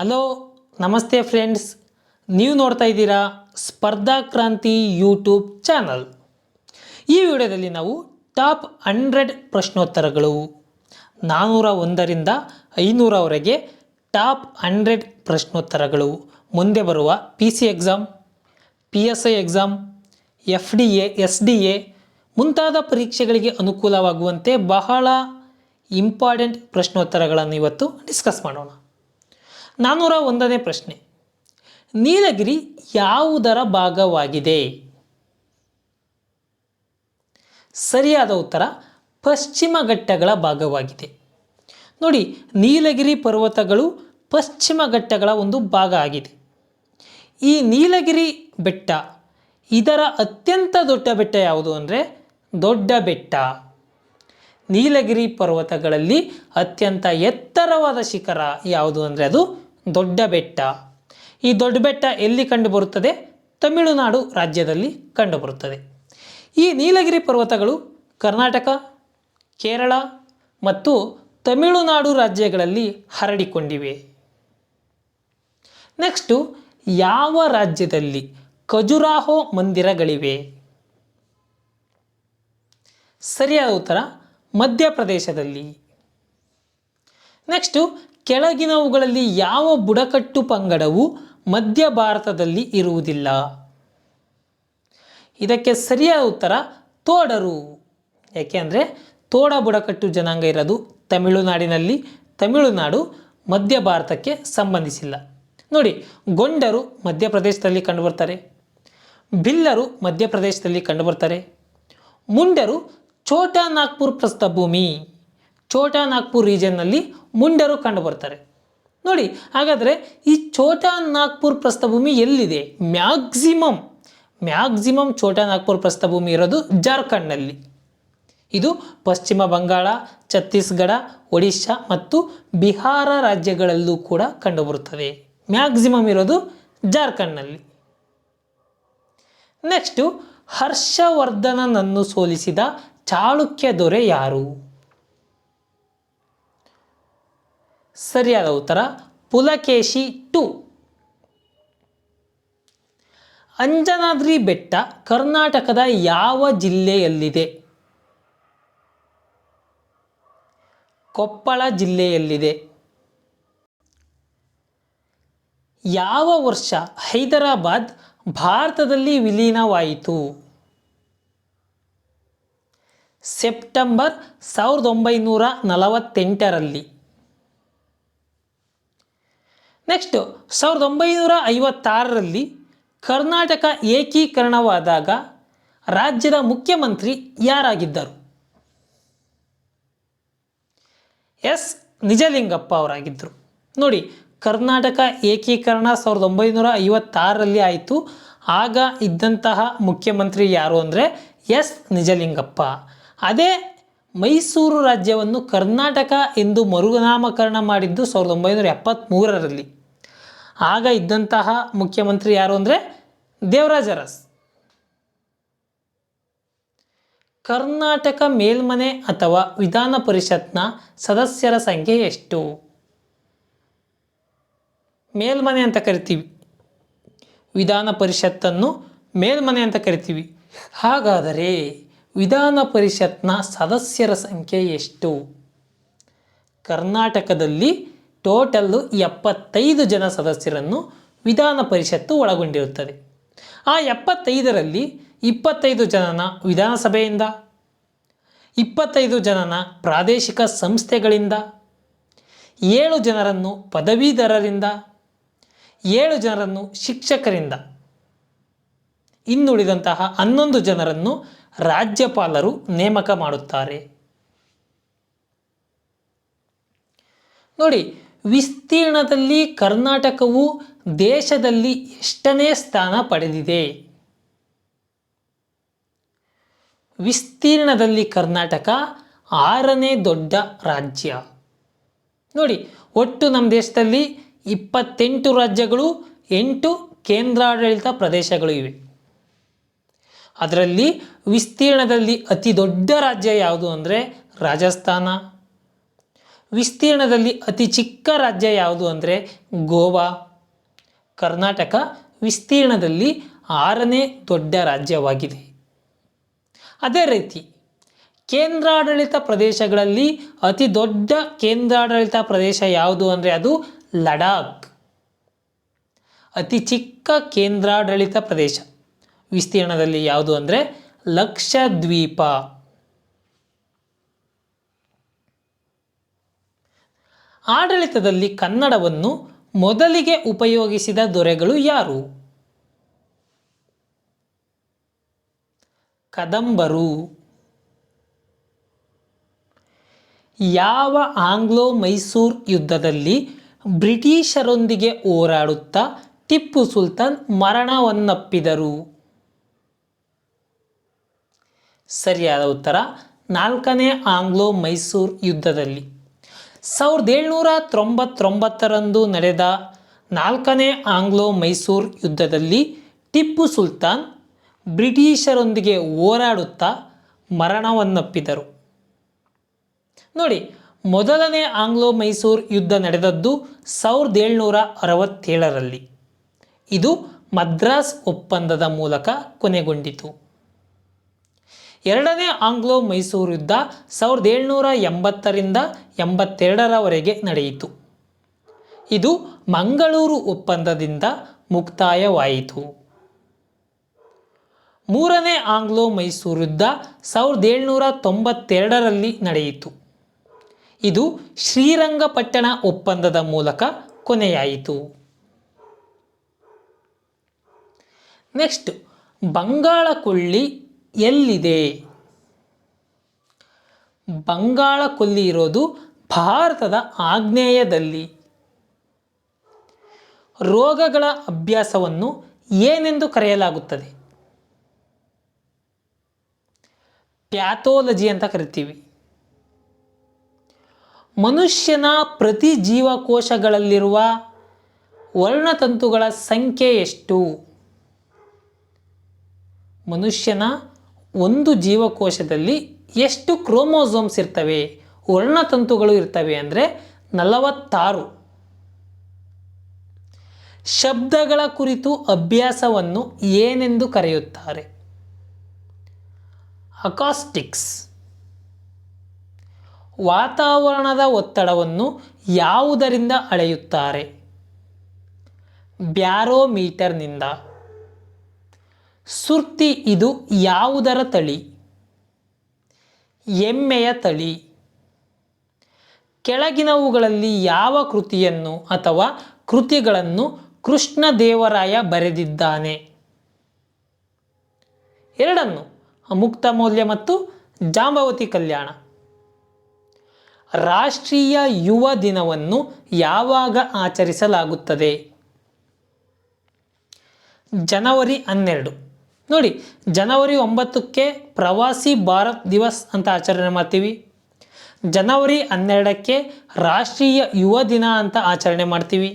Hello, ನಮಸ್ತೆ friends. ನೀವು ನೋಡ್ತಾ ಇದ್ದೀರಾ ಸ್ಪರ್ಧಾ ಕ್ರಾಂತಿ ಯೂಟ್ಯೂಬ್ ಚಾನಲ್. ಈ ವಿಡಿಯೋದಲ್ಲಿ ನಾವು ಟಾಪ್ ಹಂಡ್ರೆಡ್ ಪ್ರಶ್ನೋತ್ತರಗಳು. ನಾನ್ನೂರ ಒಂದರಿಂದ ಐನೂರವರೆಗೆ ಟಾಪ್ ಹಂಡ್ರೆಡ್ ಪ್ರಶ್ನೋತ್ತರಗಳು. ಮುಂದೆ ಬರುವ P C exam, P S I exam, F D A, S D A ಮುಂತಾದ ಪರೀಕ್ಷೆಗಳಿಗೆ ಅನುಕೂಲವಾಗುವಂತೆ ಬಹಳ ಇಂಪಾರ್ಟೆಂಟ್ ಪ್ರಶ್ನೋತ್ತರಗಳನ್ನು ಇವತ್ತು ಡಿಸ್ಕಸ್ ಮಾಡೋಣ. ನಾನ್ನೂರ ಒಂದನೇ ಪ್ರಶ್ನೆ. ನೀಲಗಿರಿ ಯಾವುದರ ಭಾಗವಾಗಿದೆ? ಸರಿಯಾದ ಉತ್ತರ, ಪಶ್ಚಿಮ ಘಟ್ಟಗಳ ಭಾಗವಾಗಿದೆ. ನೋಡಿ, ನೀಲಗಿರಿ ಪರ್ವತಗಳು ಪಶ್ಚಿಮ ಘಟ್ಟಗಳ ಒಂದು ಭಾಗ ಆಗಿದೆ. ಈ ನೀಲಗಿರಿ ಬೆಟ್ಟ, ಇದರ ಅತ್ಯಂತ ದೊಡ್ಡ ಬೆಟ್ಟ ಯಾವುದು ಅಂದರೆ, ದೊಡ್ಡ ಬೆಟ್ಟ. ನೀಲಗಿರಿ ಪರ್ವತಗಳಲ್ಲಿ ಅತ್ಯಂತ ಎತ್ತರವಾದ ಶಿಖರ ಯಾವುದು ಅಂದರೆ ಅದು ದೊಡ್ಡ ಬೆಟ್ಟ. ಈ ದೊಡ್ಡ ಬೆಟ್ಟ ಎಲ್ಲಿ ಕಂಡುಬರುತ್ತದೆ? ತಮಿಳುನಾಡು ರಾಜ್ಯದಲ್ಲಿ ಕಂಡುಬರುತ್ತದೆ. ಈ ನೀಲಗಿರಿ ಪರ್ವತಗಳು ಕರ್ನಾಟಕ, ಕೇರಳ ಮತ್ತು ತಮಿಳುನಾಡು ರಾಜ್ಯಗಳಲ್ಲಿ ಹರಡಿಕೊಂಡಿವೆ. ನೆಕ್ಸ್ಟು, ಯಾವ ರಾಜ್ಯದಲ್ಲಿ ಖಜುರಾಹೋ ಮಂದಿರಗಳಿವೆ? ಸರಿಯಾದ ಉತ್ತರ ಮಧ್ಯಪ್ರದೇಶದಲ್ಲಿ. ನೆಕ್ಸ್ಟು ಕೆಳಗಿನವುಗಳಲ್ಲಿ ಯಾವ ಬುಡಕಟ್ಟು ಪಂಗಡವು ಮಧ್ಯ ಭಾರತದಲ್ಲಿ ಇರುವುದಿಲ್ಲ. ಇದಕ್ಕೆ ಸರಿಯಾದ ಉತ್ತರ ತೋಡರು. ಯಾಕೆಂದರೆ ತೋಡ ಬುಡಕಟ್ಟು ಜನಾಂಗ ಇರೋದು ತಮಿಳುನಾಡಿನಲ್ಲಿ. ತಮಿಳುನಾಡು ಮಧ್ಯ ಭಾರತಕ್ಕೆ ಸಂಬಂಧಿಸಿಲ್ಲ. ನೋಡಿ, ಗೊಂಡರು ಮಧ್ಯಪ್ರದೇಶದಲ್ಲಿ ಕಂಡುಬರ್ತಾರೆ. ಬಿಲ್ಲರು ಮಧ್ಯಪ್ರದೇಶದಲ್ಲಿ ಕಂಡುಬರ್ತಾರೆ. ಮುಂಡರು ಛೋಟಾ ನಾಗ್ಪುರ್ ಪ್ರಸ್ಥಭೂಮಿ. ಛೋಟಾ ನಾಗ್ಪುರ್ ರೀಜನ್ನಲ್ಲಿ ಮುಂಡರು ಕಂಡುಬರ್ತಾರೆ ನೋಡಿ, ಹಾಗಾದರೆ ಈ ಛೋಟಾ ನಾಗ್ಪುರ್ ಪ್ರಸ್ಥಭೂಮಿ ಎಲ್ಲಿದೆ? ಮ್ಯಾಕ್ಸಿಮಮ್ ಮ್ಯಾಕ್ಸಿಮಮ್ ಛೋಟಾ ನಾಗ್ಪುರ್ ಪ್ರಸ್ಥಭೂಮಿ ಇರೋದು ಜಾರ್ಖಂಡ್ನಲ್ಲಿ. ಇದು ಪಶ್ಚಿಮ ಬಂಗಾಳ, ಛತ್ತೀಸ್ಗಢ, ಒಡಿಶಾ ಮತ್ತು ಬಿಹಾರ ರಾಜ್ಯಗಳಲ್ಲೂ ಕೂಡ ಕಂಡುಬರುತ್ತದೆ. ಮ್ಯಾಕ್ಸಿಮಮ್ ಇರೋದು ಜಾರ್ಖಂಡ್ನಲ್ಲಿ. ನೆಕ್ಸ್ಟು ಹರ್ಷವರ್ಧನನನ್ನು ಸೋಲಿಸಿದ ಚಾಳುಕ್ಯ ದೊರೆ ಯಾರು? ಸರಿಯಾದ ಉತ್ತರ, ಪುಲಕೇಶಿ ಟು. ಅಂಜನಾದ್ರಿ ಬೆಟ್ಟ ಕರ್ನಾಟಕದ ಯಾವ ಜಿಲ್ಲೆಯಲ್ಲಿದೆ? ಕೊಪ್ಪಳ ಜಿಲ್ಲೆಯಲ್ಲಿದೆ. ಯಾವ ವರ್ಷ ಹೈದರಾಬಾದ್ ಭಾರತದಲ್ಲಿ ವಿಲೀನವಾಯಿತು? ಸೆಪ್ಟೆಂಬರ್ ಸಾವಿರದ ಒಂಬೈನೂರ ನಲವತ್ತೆಂಟರಲ್ಲಿ. ನೆಕ್ಸ್ಟು ಸಾವಿರದ ಒಂಬೈನೂರ ಐವತ್ತಾರರಲ್ಲಿ ಕರ್ನಾಟಕ ಏಕೀಕರಣವಾದಾಗ ರಾಜ್ಯದ ಮುಖ್ಯಮಂತ್ರಿ ಯಾರಾಗಿದ್ದರು? ಎಸ್. ನಿಜಲಿಂಗಪ್ಪ ಅವರಾಗಿದ್ದರು. ನೋಡಿ, ಕರ್ನಾಟಕ ಏಕೀಕರಣ ಸಾವಿರದ ಒಂಬೈನೂರ ಐವತ್ತಾರರಲ್ಲಿ ಆಯಿತು. ಆಗ ಇದ್ದಂತಹ ಮುಖ್ಯಮಂತ್ರಿ ಯಾರು ಅಂದರೆ ಎಸ್. ನಿಜಲಿಂಗಪ್ಪ. ಅದೇ ಮೈಸೂರು ರಾಜ್ಯವನ್ನು ಕರ್ನಾಟಕ ಎಂದು ಮರುನಾಮಕರಣ ಮಾಡಿದ್ದು ಸಾವಿರದ ಒಂಬೈನೂರ ಎಪ್ಪತ್ತ್ಮೂರರಲ್ಲಿ ಆಗ ಇದ್ದಂತಹ ಮುಖ್ಯಮಂತ್ರಿ ಯಾರು ಅಂದರೆ ದೇವರಾಜ ಅರಸ್. ಕರ್ನಾಟಕ ಮೇಲ್ಮನೆ ಅಥವಾ ವಿಧಾನ ಪರಿಷತ್ನ ಸದಸ್ಯರ ಸಂಖ್ಯೆ ಎಷ್ಟು? ಮೇಲ್ಮನೆ ಅಂತ ಕರಿತೀವಿ. ವಿಧಾನ ಪರಿಷತ್ತನ್ನು ಮೇಲ್ಮನೆ ಅಂತ ಕರಿತೀವಿ. ಹಾಗಾದರೆ ವಿಧಾನ ಪರಿಷತ್ನ ಸದಸ್ಯರ ಸಂಖ್ಯೆ ಎಷ್ಟು? ಕರ್ನಾಟಕದಲ್ಲಿ ಟೋಟಲ್ಲು ಎಪ್ಪತ್ತೈದು ಜನ ಸದಸ್ಯರನ್ನು ವಿಧಾನ ಪರಿಷತ್ತು ಒಳಗೊಂಡಿರುತ್ತದೆ. ಆ ಎಪ್ಪತ್ತೈದರಲ್ಲಿ ಇಪ್ಪತ್ತೈದು ಜನನ ವಿಧಾನಸಭೆಯಿಂದ, ಇಪ್ಪತ್ತೈದು ಜನನ ಪ್ರಾದೇಶಿಕ ಸಂಸ್ಥೆಗಳಿಂದ, ಏಳು ಜನರನ್ನು ಪದವೀಧರರಿಂದ, ಏಳು ಜನರನ್ನು ಶಿಕ್ಷಕರಿಂದ. ಇನ್ನುಳಿದಂತಹ ಹನ್ನೊಂದು ಜನರನ್ನು ರಾಜ್ಯಪಾಲರು ನೇಮಕ ಮಾಡುತ್ತಾರೆ. ನೋಡಿ ವಿಸ್ತೀರ್ಣದಲ್ಲಿ ಕರ್ನಾಟಕವು ದೇಶದಲ್ಲಿ ಎಷ್ಟನೇ ಸ್ಥಾನ ಪಡೆದಿದೆ? ವಿಸ್ತೀರ್ಣದಲ್ಲಿ ಕರ್ನಾಟಕ ಆರನೇ ದೊಡ್ಡ ರಾಜ್ಯ. ನೋಡಿ, ಒಟ್ಟು ನಮ್ಮ ದೇಶದಲ್ಲಿ ಇಪ್ಪತ್ತೆಂಟು ರಾಜ್ಯಗಳು, ಎಂಟು ಕೇಂದ್ರಾಡಳಿತ ಪ್ರದೇಶಗಳು ಇವೆ. ಅದರಲ್ಲಿ ವಿಸ್ತೀರ್ಣದಲ್ಲಿ ಅತಿ ದೊಡ್ಡ ರಾಜ್ಯ ಯಾವುದು ಅಂದರೆ ರಾಜಸ್ಥಾನ. ವಿಸ್ತೀರ್ಣದಲ್ಲಿ ಅತಿ ಚಿಕ್ಕ ರಾಜ್ಯ ಯಾವುದು ಅಂದರೆ ಗೋವಾ. ಕರ್ನಾಟಕ ವಿಸ್ತೀರ್ಣದಲ್ಲಿ ಆರನೇ ದೊಡ್ಡ ರಾಜ್ಯವಾಗಿದೆ. ಅದೇ ರೀತಿ ಕೇಂದ್ರಾಡಳಿತ ಪ್ರದೇಶಗಳಲ್ಲಿ ಅತಿ ದೊಡ್ಡ ಕೇಂದ್ರಾಡಳಿತ ಪ್ರದೇಶ ಯಾವುದು ಅಂದರೆ ಅದು ಲಡಾಖ್. ಅತಿ ಚಿಕ್ಕ ಕೇಂದ್ರಾಡಳಿತ ಪ್ರದೇಶ ವಿಸ್ತೀರ್ಣದಲ್ಲಿ ಯಾವುದು ಅಂದರೆ ಲಕ್ಷದ್ವೀಪ. ಆಡಳಿತದಲ್ಲಿ ಕನ್ನಡವನ್ನು ಮೊದಲಿಗೆ ಉಪಯೋಗಿಸಿದ ದೊರೆಗಳು ಯಾರು? ಕದಂಬರು. ಯಾವ ಆಂಗ್ಲೋ ಮೈಸೂರ್ ಯುದ್ಧದಲ್ಲಿ ಬ್ರಿಟಿಷರೊಂದಿಗೆ ಹೋರಾಡುತ್ತಾ ಟಿಪ್ಪು ಸುಲ್ತಾನ್ ಮರಣವನ್ನಪ್ಪಿದರು? ಸರಿಯಾದ ಉತ್ತರ, ನಾಲ್ಕನೇ ಆಂಗ್ಲೋ ಮೈಸೂರ್ ಯುದ್ಧದಲ್ಲಿ. ಸಾವಿರದ ಏಳ್ನೂರ ತೊಂಬತ್ತೊಂಬತ್ತರಂದು ನಡೆದ ನಾಲ್ಕನೇ ಆಂಗ್ಲೋ ಮೈಸೂರು ಯುದ್ಧದಲ್ಲಿ ಟಿಪ್ಪು ಸುಲ್ತಾನ್ ಬ್ರಿಟಿಷರೊಂದಿಗೆ ಹೋರಾಡುತ್ತಾ ಮರಣವನ್ನಪ್ಪಿದರು. ನೋಡಿ, ಮೊದಲನೇ ಆಂಗ್ಲೋ ಮೈಸೂರು ಯುದ್ಧ ನಡೆದದ್ದು ಸಾವಿರದ ಏಳ್ನೂರ ಅರವತ್ತೇಳರಲ್ಲಿ. ಇದು ಮದ್ರಾಸ್ ಒಪ್ಪಂದದ ಮೂಲಕ ಕೊನೆಗೊಂಡಿತು. ಎರಡನೇ ಆಂಗ್ಲೋ ಮೈಸೂರು ಯುದ್ಧ ಸಾವಿರದ ಏಳ್ನೂರ ಎಂಬತ್ತರಿಂದ ಎಂಬತ್ತೆರಡರವರೆಗೆ ನಡೆಯಿತು. ಇದು ಮಂಗಳೂರು ಒಪ್ಪಂದದಿಂದ ಮುಕ್ತಾಯವಾಯಿತು. ಮೂರನೇ ಆಂಗ್ಲೋ ಮೈಸೂರು ಯುದ್ಧ ಸಾವಿರದ ಏಳ್ನೂರ ತೊಂಬತ್ತೆರಡರಲ್ಲಿ ನಡೆಯಿತು. ಇದು ಶ್ರೀರಂಗಪಟ್ಟಣ ಒಪ್ಪಂದದ ಮೂಲಕ ಕೊನೆಯಾಯಿತು. ನೆಕ್ಸ್ಟ್ ಬಂಗಾಳ ಕೊಲ್ಲಿ ಎಲ್ಲಿದೆ? ಬಂಗಾಳ ಕೊಲ್ಲಿ ಇರೋದು ಭಾರತದ ಆಗ್ನೇಯದಲ್ಲಿ. ರೋಗಗಳ ಅಭ್ಯಾಸವನ್ನು ಏನೆಂದು ಕರೆಯಲಾಗುತ್ತದೆ? ಪ್ಯಾಥೋಲಜಿ ಅಂತ ಕರಿತೀವಿ. ಮನುಷ್ಯನ ಪ್ರತಿ ಜೀವಕೋಶಗಳಲ್ಲಿರುವ ವರ್ಣತಂತುಗಳ ಸಂಖ್ಯೆ ಎಷ್ಟು? ಮನುಷ್ಯನ ಒಂದು ಜೀವಕೋಶದಲ್ಲಿ ಎಷ್ಟು ಕ್ರೋಮೋಸೋಮ್ಸ್ ಇರ್ತವೆ, ವರ್ಣತಂತುಗಳು ಇರ್ತವೆ ಅಂದರೆ ನಲವತ್ತಾರು. ಶಬ್ದಗಳ ಕುರಿತು ಅಭ್ಯಾಸವನ್ನು ಏನೆಂದು ಕರೆಯುತ್ತಾರೆ? ಅಕಾಸ್ಟಿಕ್ಸ್. ವಾತಾವರಣದ ಒತ್ತಡವನ್ನು ಯಾವುದರಿಂದ ಅಳೆಯುತ್ತಾರೆ? ಬ್ಯಾರೋಮೀಟರ್ನಿಂದ. ಸುರ್ತಿ ಇದು ಯಾವುದರ ತಳಿ? ಎಮ್ಮೆಯ ತಳಿ. ಕೆಳಗಿನವುಗಳಲ್ಲಿ ಯಾವ ಕೃತಿಯನ್ನು ಅಥವಾ ಕೃತಿಗಳನ್ನು ಕೃಷ್ಣದೇವರಾಯ ಬರೆದಿದ್ದಾನೆ? ಎರಡನ್ನು ಮುಕ್ತ ಮೌಲ್ಯ ಮತ್ತು ಜಾಂಬವತಿ ಕಲ್ಯಾಣ. ರಾಷ್ಟ್ರೀಯ ಯುವ ದಿನವನ್ನು ಯಾವಾಗ ಆಚರಿಸಲಾಗುತ್ತದೆ? ಜನವರಿ ಹನ್ನೆರಡು. ನೋಡಿ, ಜನವರಿ ಒಂಬತ್ತಕ್ಕೆ ಪ್ರವಾಸಿ ಭಾರತ್ ದಿವಸ್ ಅಂತ ಆಚರಣೆ ಮಾಡ್ತೀವಿ. ಜನವರಿ ಹನ್ನೆರಡಕ್ಕೆ ರಾಷ್ಟ್ರೀಯ ಯುವ ದಿನ ಅಂತ ಆಚರಣೆ ಮಾಡ್ತೀವಿ.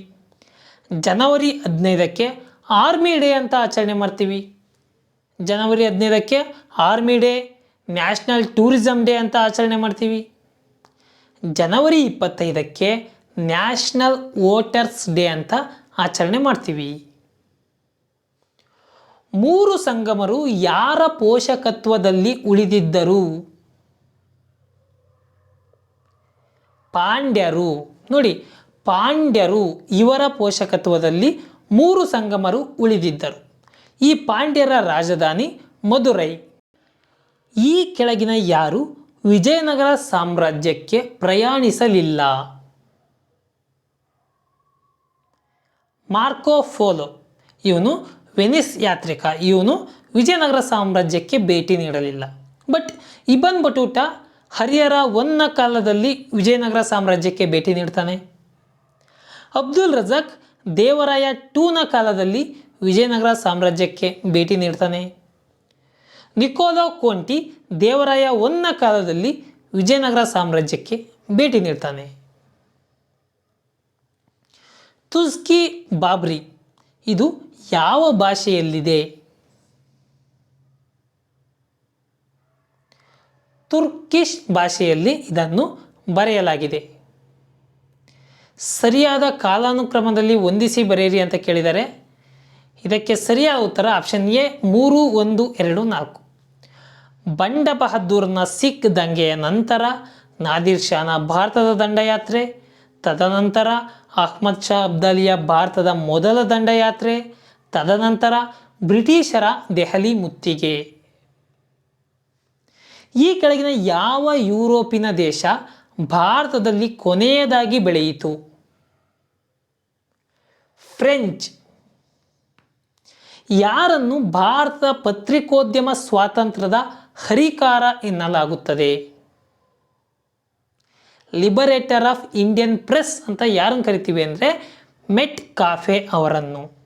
ಜನವರಿ ಹದಿನೈದಕ್ಕೆ ಆರ್ಮಿ ಡೇ ಅಂತ ಆಚರಣೆ ಮಾಡ್ತೀವಿ. ಜನವರಿ ಹದಿನೈದಕ್ಕೆ army day, national tourism day ಅಂತ ಆಚರಣೆ ಮಾಡ್ತೀವಿ. ಜನವರಿ ಇಪ್ಪತ್ತೈದಕ್ಕೆ ನ್ಯಾಷನಲ್ ವೋಟರ್ಸ್ ಡೇ ಅಂತ ಆಚರಣೆ ಮಾಡ್ತೀವಿ. ಮೂರು ಸಂಗಮರು ಯಾರ ಪೋಷಕತ್ವದಲ್ಲಿ ಉಳಿದಿದ್ದರು? ಪಾಂಡ್ಯರು. ನೋಡಿ, ಪಾಂಡ್ಯರು ಇವರ ಪೋಷಕತ್ವದಲ್ಲಿ ಮೂರು ಸಂಗಮರು ಉಳಿದಿದ್ದರು. ಈ ಪಾಂಡ್ಯರ ರಾಜಧಾನಿ ಮಧುರೈ ಈ ಕೆಳಗಿನ ಯಾರು ವಿಜಯನಗರ ಸಾಮ್ರಾಜ್ಯಕ್ಕೆ ಪ್ರಯಾಣಿಸಲಿಲ್ಲ? Marco Polo. ಇವನು ವೆನಿಸ್ ಯಾತ್ರಿಕ ಇವನು ವಿಜಯನಗರ ಸಾಮ್ರಾಜ್ಯಕ್ಕೆ ಭೇಟಿ ನೀಡಲಿಲ್ಲ. ಬಟ್ ಇಬನ್ ಬಟೂಟ ಹರಿಹರ ಒನ್ನ ಕಾಲದಲ್ಲಿ ವಿಜಯನಗರ ಸಾಮ್ರಾಜ್ಯಕ್ಕೆ ಭೇಟಿ ನೀಡ್ತಾನೆ. ಅಬ್ದುಲ್ ರಜಾಕ್ ದೇವರಾಯ ಟೂನ ಕಾಲದಲ್ಲಿ ವಿಜಯನಗರ ಸಾಮ್ರಾಜ್ಯಕ್ಕೆ ಭೇಟಿ ನೀಡ್ತಾನೆ. ನಿಕೋಲೋ ಕೋಂಟಿ ದೇವರಾಯ ಒನ್ನ ಕಾಲದಲ್ಲಿ ವಿಜಯನಗರ ಸಾಮ್ರಾಜ್ಯಕ್ಕೆ ಭೇಟಿ ನೀಡ್ತಾನೆ. ತುಸ್ಕಿ ಬಾಬ್ರಿ ಇದು ಯಾವ ಭಾಷೆಯಲ್ಲಿದೆ? ತುರ್ಕಿಶ್ ಭಾಷೆಯಲ್ಲಿ ಇದನ್ನು ಬರೆಯಲಾಗಿದೆ. ಸರಿಯಾದ ಕಾಲಾನುಕ್ರಮದಲ್ಲಿ ಹೊಂದಿಸಿ ಬರೆಯಿರಿ ಅಂತ ಕೇಳಿದರೆ, ಇದಕ್ಕೆ ಸರಿಯಾದ ಉತ್ತರ ಆಪ್ಷನ್ ಎ, ಮೂರು, ಒಂದು, ಎರಡು, ನಾಲ್ಕು. ಬಂಡ ಬಹದ್ದೂರ್ನ ಸಿಖ್ ದಂಗೆಯ ನಂತರ ನಾದಿರ್ ಶಾನ ಭಾರತದ ದಂಡಯಾತ್ರೆ, ತದನಂತರ ಅಹ್ಮದ್ ಶಾ ಅಬ್ದಾಲಿಯ ಭಾರತದ ಮೊದಲ ದಂಡಯಾತ್ರೆ, ತದನಂತರ ಬ್ರಿಟಿಷರ ದೆಹಲಿ ಮುತ್ತಿಗೆ. ಈ ಕೆಳಗಿನ ಯಾವ ಯುರೋಪಿನ ದೇಶ ಭಾರತದಲ್ಲಿ ಕೊನೆಯದಾಗಿ ಬೆಳೆಯಿತು? ಫ್ರೆಂಚ್. ಯಾರನ್ನು ಭಾರತದ ಪತ್ರಿಕೋದ್ಯಮ ಸ್ವಾತಂತ್ರ್ಯದ ಹರಿಕಾರ ಎನ್ನಲಾಗುತ್ತದೆ? ಲಿಬರೇಟರ್ ಆಫ್ ಇಂಡಿಯನ್ ಪ್ರೆಸ್ ಅಂತ ಯಾರನ್ನು ಕರಿತೀವಿ ಅಂದರೆ ಮೆಟ್ ಕಾಫೆ ಅವರನ್ನು.